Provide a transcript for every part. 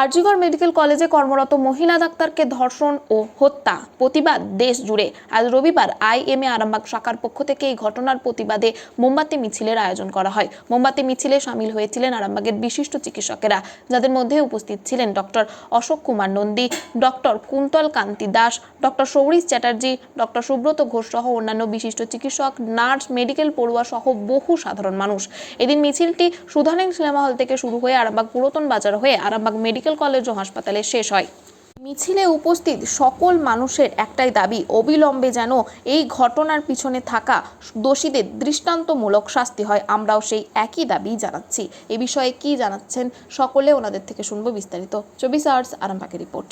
আরজিগড় medical কলেজে কর্মরত মহিলা ডাক্তারকে ধর্ষণ ও হত্যা। প্রতিবাদ দেশ জুড়ে। আজ রবিবার আইএমএ আরামবাগ শাখার পক্ষ থেকে এই ঘটনার প্রতিবাদে মোমবাতি মিছিলের আয়োজন করা হয়। মোমবাতি মিছিলে সামিল হয়েছিলেন আরামবাগের বিশিষ্ট চিকিৎসকেরা, যাদের মধ্যে উপস্থিত ছিলেন doctor Ashok Kumar Nandi doctor Kuntal Kanti Das doctor Sourish Chatterjee doctor Subrata Ghosh সহ অন্যান্য বিশিষ্ট চিকিৎসক, নার্স, মেডিকেল পড়ুয়া সহ বহু সাধারণ মানুষ। এদিন মিছিলটি সুধানেন সিনেমা হল থেকে শুরু হয়ে আরামবাগ পুরাতন বাজার হয়ে আরামবাগ মেডিকেল কলেজ ও হাসপাতালে শেষ হয়। মিছিলে উপস্থিত সকল মানুষের একটাই দাবি, অবিলম্বে যেন এই ঘটনার পিছনে থাকা দোষীদের দৃষ্টান্তমূলক শাস্তি হয়। আমরাও সেই একই দাবি জানাচ্ছি। এ বিষয়ে কি জানাচ্ছেন সকলে ওনাদের থেকে শুনব বিস্তারিত। চব্বিশ আওয়ার্স আরামবাগের রিপোর্ট।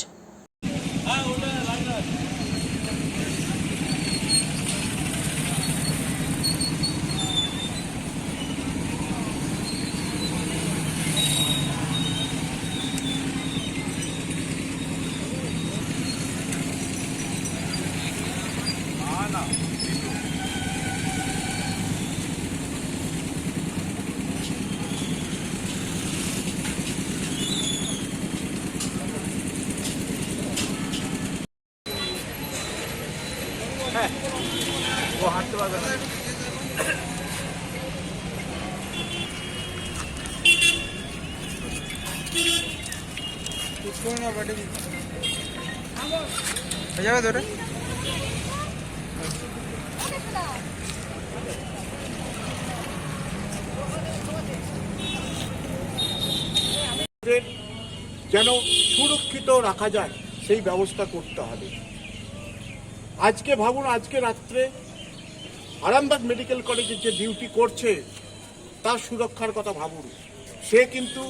ও হাঁটতে পারবে না। যাবে যেন সুরক্ষিত রাখা যায়, সেই ব্যবস্থা করতে হবে। আজকে ভাবুন, আজকে রাত্রে আরামবাগ মেডিকেল কলেজে যে ডিউটি করছে, তার সুরক্ষার কথা ভাবুন। সে কিন্তু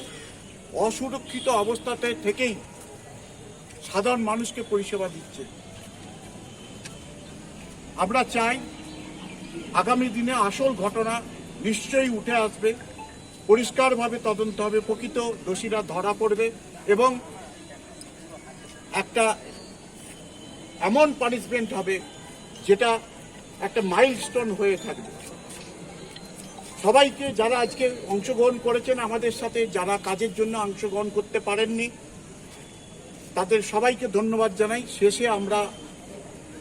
অসুরক্ষিত অবস্থাতে থেকেই সাধারণ মানুষকে পরিষেবা দিচ্ছে। আমরা চাই আগামী দিনে আসল ঘটনা নিশ্চয়ই উঠে আসবে, পরিষ্কারভাবে তদন্ত হবে, প্রকৃত দোষীরা ধরা পড়বে এবং একটা এমন পানিশমেন্ট হবে যেটা একটা মাইলস্টোন হয়ে থাকবে সবাইকে যারা আজকে অংশগ্রহণ করেছেন আমাদের সাথে, যারা কাজের জন্য অংশগ্রহণ করতে পারেননি, তাদের সবাইকে ধন্যবাদ জানাই শেষে আমরা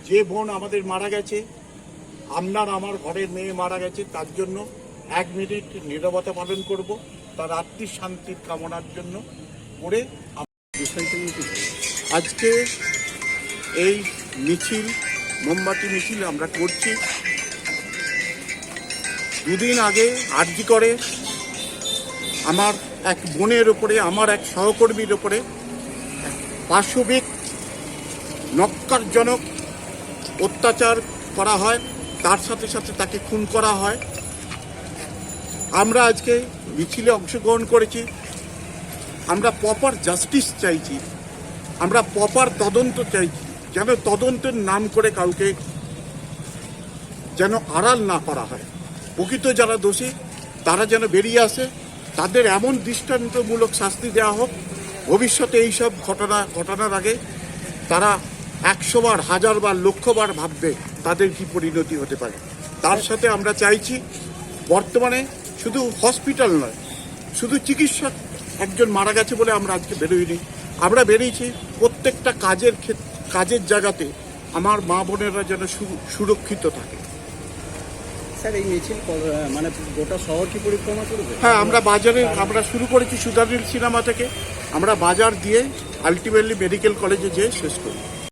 যে বোন আমাদের মারা গেছে, আপনার আমার ঘরের মেয়ে মারা গেছে, তার জন্য এক মিনিট নীরবতা পালন করব, তার আত্মিক শান্তির কামনার জন্য করে। আজকে এই মিছিল মোমবাতি, মিছিল আমরা করছি। দুদিন আগে আরজি করে। আমার এক বোনের ওপরে আমার এক সহকর্মীর ওপরে পার্শ্ববিক নক্কারজনক অত্যাচার করা হয়। তার সাথে সাথে তাকে খুন করা হয়। আমরা আজকে মিছিলে অংশগ্রহণ করেছি। আমরা প্রপার জাস্টিস চাইছি। আমরা প্রপার তদন্ত চাইছি। যেন তদন্তের নাম করে কাউকে যেন আড়াল না করা হয়। প্রকৃত যারা দোষী, তারা যেন বেরিয়ে আসে। তাদের এমন দৃষ্টান্তমূলক শাস্তি দেওয়া হোক। ভবিষ্যতে এইসব ঘটনা, ঘটনার আগে তারা একশোবার, হাজারবার, লক্ষবার ভাববে তাদের কি পরিণতি হতে পারে। তার সাথে আমরা চাইছি, বর্তমানে শুধু হসপিটাল নয়, শুধু চিকিৎসক একজন মারা গেছে বলে আমরা আজকে বেরোইনি। আমরা বেরিয়েছি প্রত্যেকটা কাজের ক্ষেত- কাজের জায়গাতে আমার মা বোনেরা যেন সুরক্ষিত থাকে। স্যার এই মিছিল মানে গোটা শহর কি পরিক্রমা করবে? হ্যাঁ আমরা বাজারে আমরা শুরু করেছি সুধানীল সিনেমা থেকে। আমরা বাজার দিয়ে আলটিমেটলি মেডিকেল কলেজে যেয়ে শেষ করি।